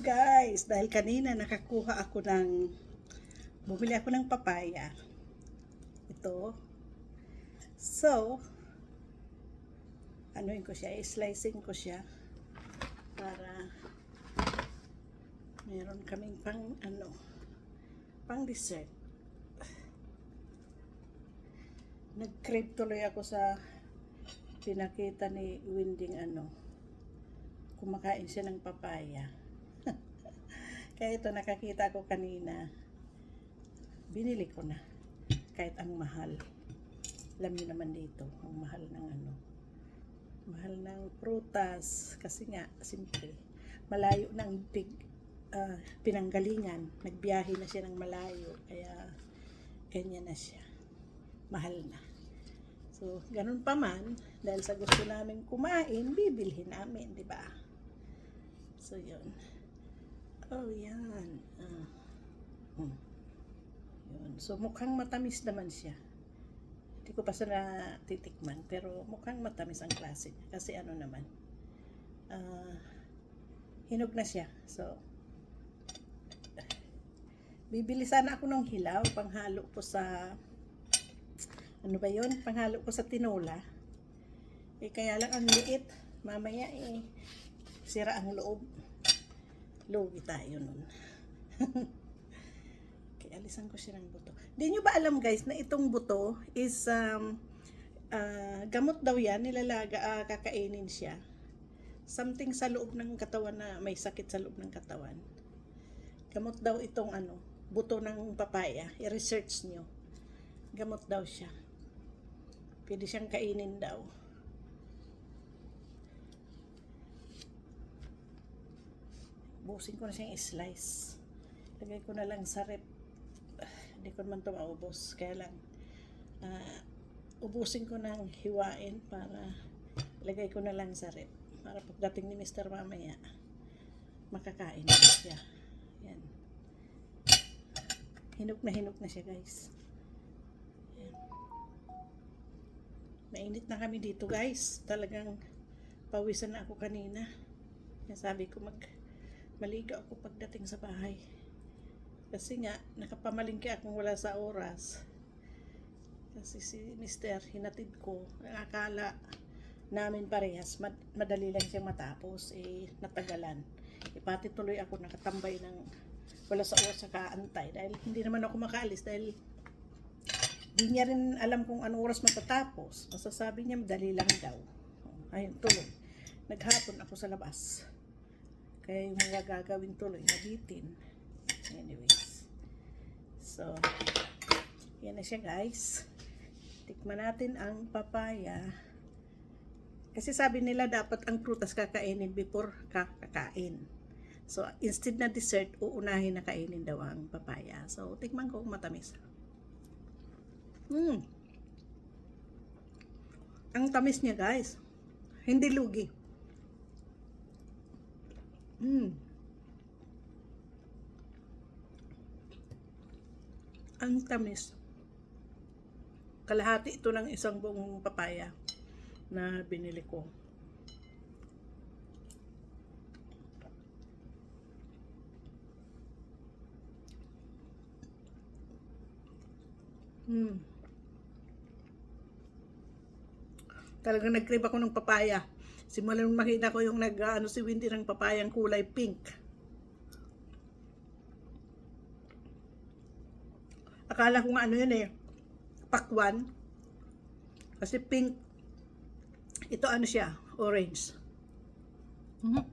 guys, dahil kanina nakakuha ako ng, bumili ako ng papaya. Ito. So, anuin ko siya, slicing ko siya para meron kaming pang ano, pang dessert. Nag-crave tuloy ako sa pinakita ni Winding ano, kumakain siya ng papaya. Kaya ito nakakita ko kanina. Binili ko na. Kahit ang mahal. Alam niyo naman dito, ang mahal ng ano. Mahal ng prutas. Kasi nga, simple. Malayo ng big, ah, pinanggalingan. Nagbiyahe na siya ng malayo. Kaya, ganyan na siya. Mahal na. So, ganun pa man, dahil sa gusto namin kumain, bibilhin namin, di ba? So, yun. Oh, yan. Ah. Hmm. Yun. So, mukhang matamis naman siya. Hindi ko pa sa titikman, pero mukhang matamis ang klase. Kasi ano naman, ah, hinog na siya. So, bibili sana ako ng hilaw, panghalo ko sa, ano ba yun? Panghalo ko sa tinola. Eh, kaya lang ang liit. Mamaya eh, sira ang loob. Lugi tayo nun. Kaya alisan ko siya ng buto. Di nyo ba alam guys na itong buto is um, ah, gamot daw yan, nilalaga, ah, kakainin siya. Something sa loob ng katawan na may sakit sa loob ng katawan. Gamot daw itong ano, buto ng papaya. I-research nyo. Gamot daw siya. Pwede siyang kainin daw. Busin ko na siyang slice. Lagay ko na lang sa rep. Hindi ko naman ito maubos. Kaya lang, ah, ubusin ko ng hiwain para lagay ko na lang sa rep. Para pagdating ni Mr. mamaya, makakain na siya. Yan. Hinog na hinog na siya guys. Yan. Mainit na kami dito guys. Talagang pawisan na ako kanina. Sabi ko mag maligo ako pagdating sa bahay. Kasi nga, nakapamalingki akong wala sa oras. Kasi si Mister, hinatid ko. Ang akala namin parehas, mad- madali lang siyang matapos. Eh, natagalan. Eh, pati tuloy ako nakatambay ng wala sa oras sa kaantay. Dahil hindi naman ako makaalis. Dahil di niya rin alam kung anong oras matatapos. Masasabi niya, madali lang daw. Ayun, tuloy. Naghapon ako sa labas. Kaya yung mga gagawin tuloy, nabitin. Anyways. So, yan na siya guys. Tikman natin ang papaya. Kasi sabi nila dapat ang prutas kakainin before kakakain. So, instead na dessert, uunahin na kainin daw ang papaya. So, tikman ko kung matamis. Mm. Ang tamis niya guys. Hindi lugi. Mm. Ang tamis. Kalahati ito ng isang buong papaya na binili ko. Mm. Talagang nag-crave ako ng papaya. Simula nung makita ko yung nag ano si Windy ng papayang kulay pink. Akala ko nga ano yun eh, pakwan. Kasi pink, ito ano siya, orange. Mhm.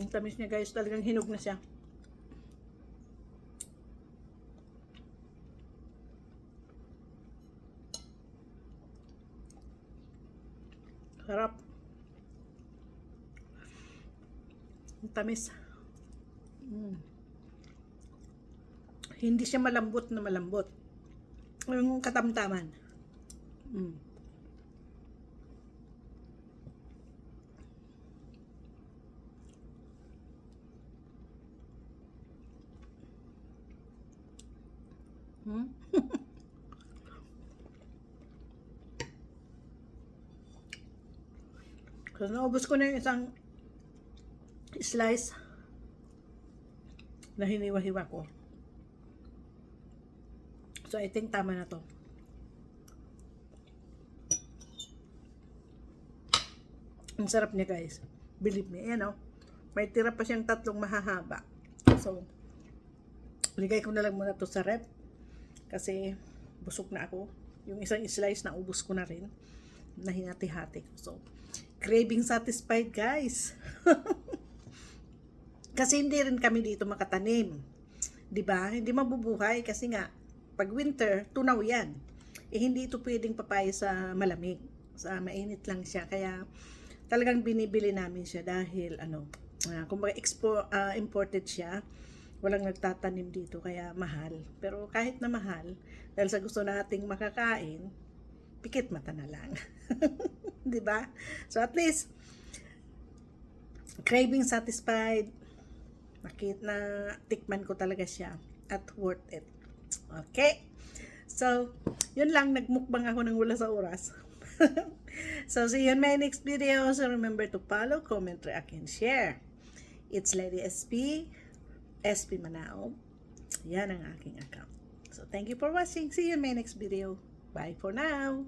Ang tamis niya guys, talagang hinog na siya. Sarap. Ang tamis. Mm. Hindi siya malambot na malambot. Yung katamtaman. Mm. Hmm? So, naubos ko na yung isang slice na hiniwa-hiwa ko. So, I think tama na to. Ang sarap niya, guys. Believe me. Ayan, oh. May tira pa siyang tatlong mahahaba. So, ligay ko na lang muna to sa rep. Kasi, busog na ako. Yung isang slice na ubos ko na rin. Na hinati-hati. So, craving satisfied, guys. kasi hindi rin kami dito makatanim. 'Di ba? Hindi mabubuhay kasi nga pag winter, tunaw 'yan. Eh hindi ito pwedeng papaya sa malamig. Sa mainit lang siya kaya talagang binibili namin siya dahil ano, uh, kumbaga expo, ah, imported siya. Walang nagtatanim dito kaya mahal. Pero kahit na mahal, dahil sa gusto nating makakain, pikit mata na lang. 'Di ba? So at least craving satisfied. Nakit na tikman ko talaga siya at worth it. Okay? So, yun lang. Nagmukbang ako ng wala sa oras. so, see you in my next video. So, remember to follow, comment, react, and share. It's Lady SP, SP Manao. Yan ang aking account. So, thank you for watching. See you in my next video. Bye for now.